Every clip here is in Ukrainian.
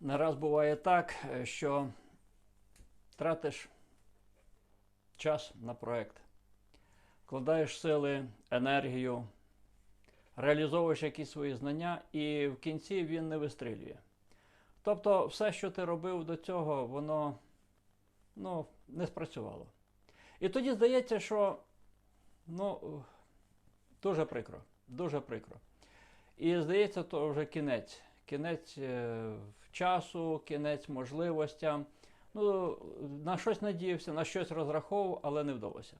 Не раз буває так, е, що тратиш час на проект, вкладаєш сили, енергію, реалізовуєш якісь свої знання, і в кінці він не вистрілює. Тобто, все, що ти робив до цього, воно ну, не спрацювало. І тоді здається, що ну, дуже прикро, дуже прикро. І здається, то вже кінець. Кінець е, часу, кінець можливостям. Ну, на щось надіявся, на щось розраховував, але не вдалося.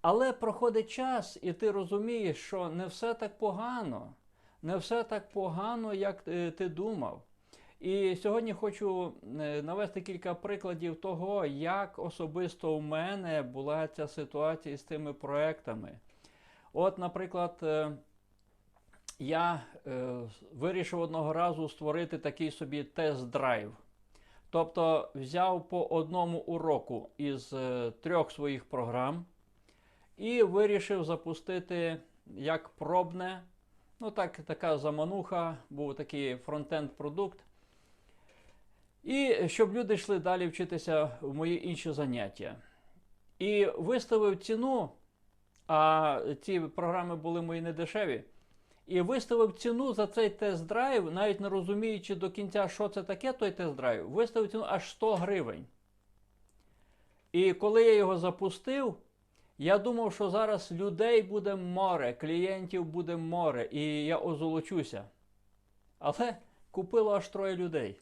Але проходить час, і ти розумієш, що не все так погано, не все так погано, як е, ти думав. І сьогодні хочу е, навести кілька прикладів того, як особисто у мене була ця ситуація з тими проектами. От, наприклад, я е, вирішив одного разу створити такий собі тест-драйв. Тобто взяв по одному уроку із е, трьох своїх програм і вирішив запустити як пробне. Ну, так, така замануха, був такий фронтенд продукт. І щоб люди йшли далі вчитися в мої інші заняття. І виставив ціну, а ці програми були мої недешеві. І виставив ціну за цей тест-драйв, навіть не розуміючи до кінця, що це таке, той тест-драйв, виставив ціну аж 100 гривень. І коли я його запустив, я думав, що зараз людей буде море, клієнтів буде море, і я озолочуся. Але купило аж троє людей.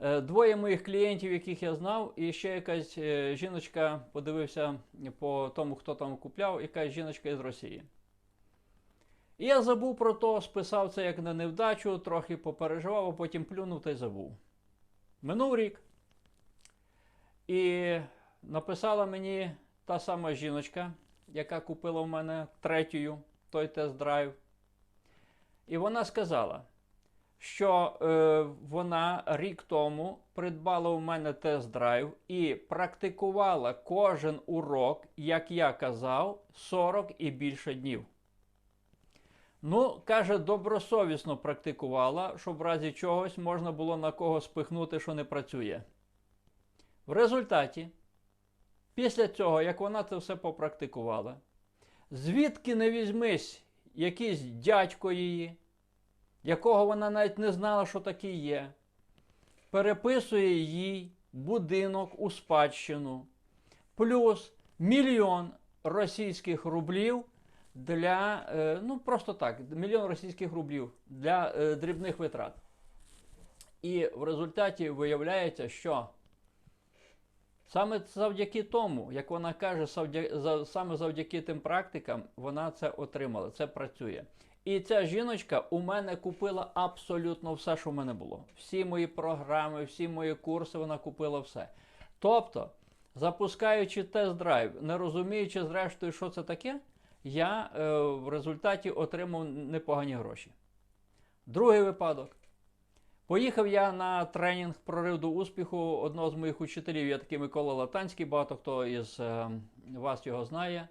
Е, Двоє моїх клієнтів, яких я знав, і ще якась е, жіночка подивився по тому, хто там купляв, якась жіночка із Росії. І я забув про то, списав це як на невдачу, трохи попереживав, а потім плюнув та й забув. Минув рік. І написала мені та сама жіночка, яка купила в мене третю той тест-драйв. І вона сказала, що е, вона рік тому придбала у мене тест-драйв і практикувала кожен урок, як я казав, 40 і більше днів. Ну, каже, добросовісно практикувала, щоб в разі чогось можна було на кого спихнути, що не працює. В результаті, після цього, як вона це все попрактикувала, звідки не візьмись якийсь дядько її, якого вона навіть не знала, що такий є, переписує їй будинок у спадщину, плюс мільйон російських рублів для, е, ну просто так, мільйон російських рублів для е, дрібних витрат. І в результаті виявляється, що саме завдяки тому, як вона каже, саме завдяки тим практикам, вона це отримала, це працює. І ця жіночка у мене купила абсолютно все, що в мене було. Всі мої програми, всі мої курси, вона купила все. Тобто, запускаючи тест-драйв, не розуміючи, зрештою, що це таке, я е, в результаті отримав непогані гроші. Другий випадок. Поїхав я на тренінг прорив до успіху одного з моїх учителів, я такий Микола Латанський, багато хто із е, вас його знає.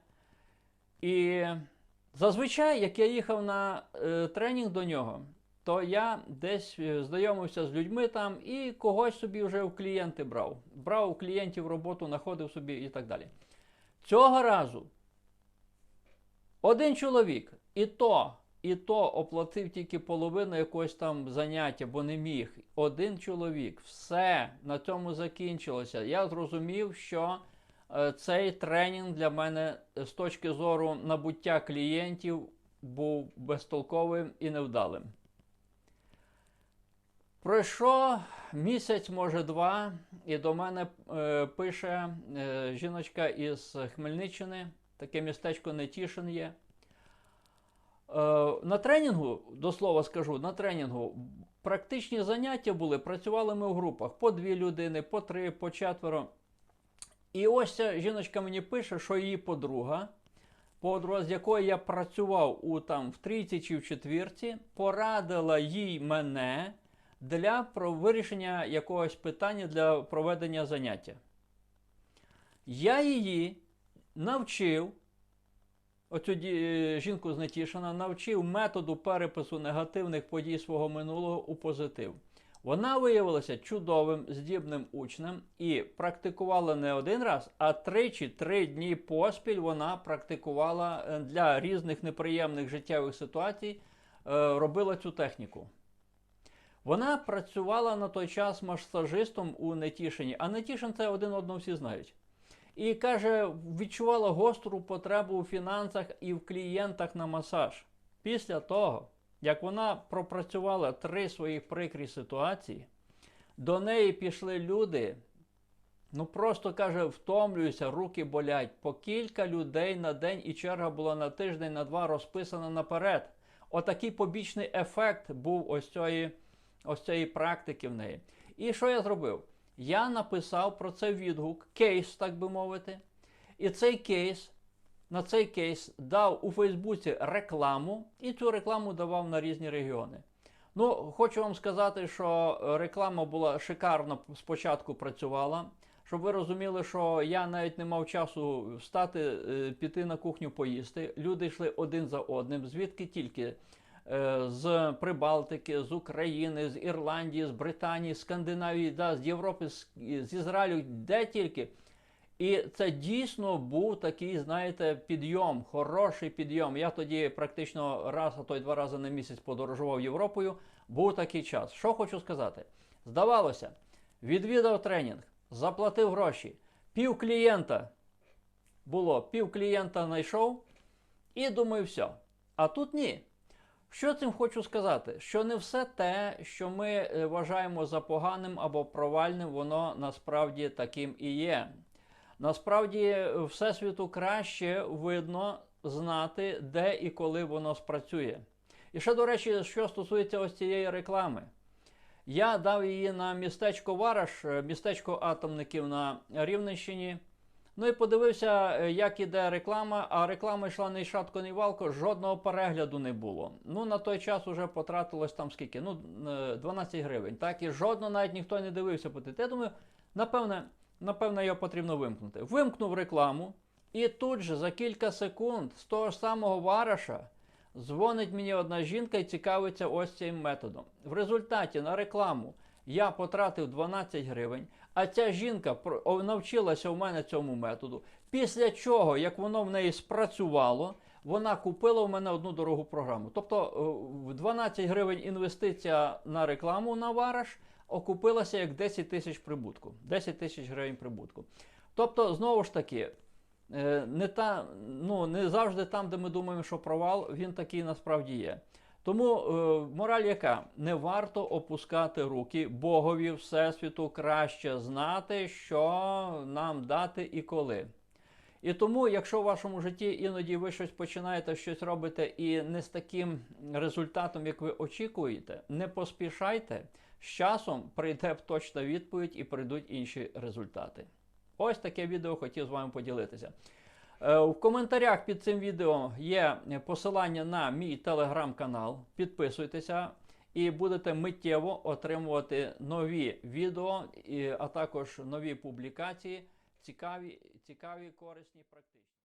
І зазвичай, як я їхав на е, тренінг до нього, то я десь е, знайомився з людьми там і когось собі вже в клієнти брав. Брав у клієнтів роботу, знаходив собі і так далі. Цього разу один чоловік, і то, і то оплатив тільки половину якогось там заняття, бо не міг. Один чоловік, все на цьому закінчилося. Я зрозумів, що е, цей тренінг для мене з точки зору набуття клієнтів був безтолковим і невдалим. Пройшло місяць, може два, і до мене е, пише е, жіночка із Хмельниччини, таке містечко Нетішин є. Е, на тренінгу, до слова скажу, на тренінгу практичні заняття були, працювали ми в групах по дві людини, по три, по четверо. І ось ця жіночка мені пише, що її подруга, подруга, з якою я працював у там в трійці чи в четвірці, порадила їй мене для вирішення якогось питання для проведення заняття. Я її навчив, оцю жінку з Нетішина, навчив методу перепису негативних подій свого минулого у позитив. Вона виявилася чудовим, здібним учнем і практикувала не один раз, а тричі три дні поспіль вона практикувала е, для різних неприємних життєвих ситуацій, е, робила цю техніку. Вона працювала на той час масажистом у Нетішині, а Нетішин це один одного всі знають. І каже, відчувала гостру потребу у фінансах і в клієнтах на масаж. Після того, як вона пропрацювала три свої прикрі ситуації, до неї пішли люди. Ну просто каже, втомлююся, руки болять. По кілька людей на день і черга була на тиждень, на два розписана наперед. Отакий побічний ефект був ось цієї, ось цієї практики в неї. І що я зробив? Я написав про це відгук, кейс, так би мовити. І цей кейс, на цей кейс дав у Фейсбуці рекламу, і цю рекламу давав на різні регіони. Ну, хочу вам сказати, що реклама була шикарно спочатку працювала. Щоб ви розуміли, що я навіть не мав часу встати, е, піти на кухню поїсти. Люди йшли один за одним, звідки тільки з Прибалтики, з України, з Ірландії, з Британії, з Скандинавії, да, з Європи, з, з Ізраїлю, де тільки. І це дійсно був такий, знаєте, підйом, хороший підйом. Я тоді практично раз, а то й два рази на місяць подорожував Європою. Був такий час. Що хочу сказати? Здавалося, відвідав тренінг, заплатив гроші, пів клієнта було, пів клієнта знайшов, і думаю, все. А тут ні. Що цим хочу сказати? Що не все те, що ми е, вважаємо за поганим або провальним, воно насправді таким і є. Насправді, Всесвіту краще видно знати, де і коли воно спрацює. І ще, до речі, що стосується ось цієї реклами. Я дав її на містечко Вараш, е, містечко атомників на Рівненщині. Ну і подивився, е, як іде реклама, а реклама йшла не шатко, ні валко, жодного перегляду не було. Ну, на той час вже потратилось там скільки? Ну, е, 12 гривень. Так, і жодного навіть ніхто не дивився по Я думаю, напевне, напевне, його потрібно вимкнути. Вимкнув рекламу, і тут же за кілька секунд з того самого Вараша дзвонить мені одна жінка і цікавиться ось цим методом. В результаті на рекламу я потратив 12 гривень, а ця жінка навчилася у мене цьому методу. Після чого, як воно в неї спрацювало, вона купила у мене одну дорогу програму. Тобто е, в 12 гривень інвестиція на рекламу на вараш окупилася як 10 тисяч прибутку. 10 тисяч гривень прибутку. Тобто, знову ж таки, Е, не, та, ну, не завжди там, де ми думаємо, що провал, він такий насправді є. Тому е, мораль яка? Не варто опускати руки Богові Всесвіту краще знати, що нам дати і коли. І тому, якщо в вашому житті іноді ви щось починаєте, щось робите і не з таким результатом, як ви очікуєте, не поспішайте. З часом прийде точна відповідь і прийдуть інші результати. Ось таке відео хотів з вами поділитися. Е, В коментарях під цим відео є посилання на мій телеграм-канал. Підписуйтеся і будете миттєво отримувати нові відео, а також нові публікації, цікаві, цікаві, корисні, практичні.